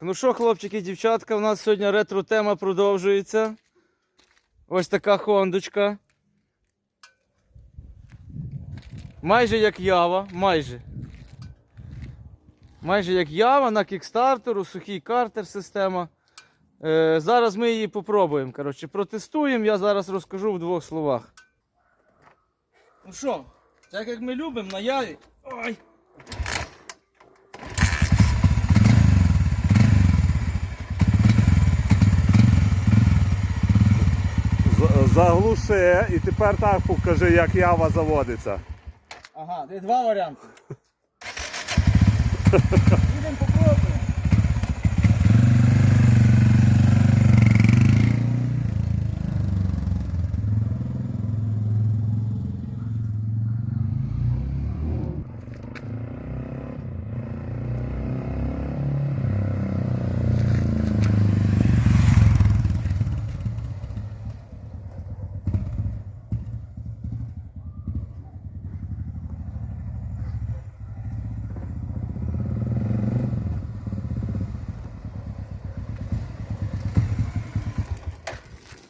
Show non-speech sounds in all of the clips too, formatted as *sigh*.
Ну що, хлопчики, дівчатка, у нас сьогодні ретро-тема продовжується. Ось така хондочка. Майже як ява, майже. Майже як ява на кікстартеру, сухий картер система. Е, зараз ми її попробуємо. Коротше, протестуємо, я зараз розкажу в двох словах. Ну що, так як ми любимо на яві. Ой! Заглуши і тепер так покажи, як ява заводиться. Ага, де два варіанти. *laughs*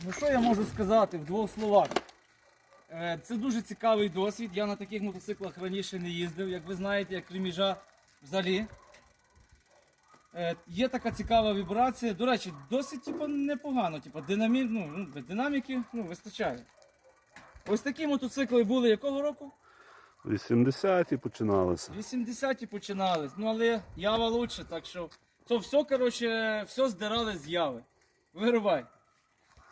Ну що я можу сказати в двох словах? Е, Це дуже цікавий досвід. Я на таких мотоциклах раніше не їздив, як ви знаєте, як реміжа взагалі. Е, Є така цікава вібрація. До речі, досить типу, непогано. Типу, динамі... ну, ну, динаміки ну, вистачає. Ось такі мотоцикли були якого року? 80-ті починалися. 80-ті починались. Ну але ява лучше, так що. То все, коротше, все здирали з яви. Вирубай.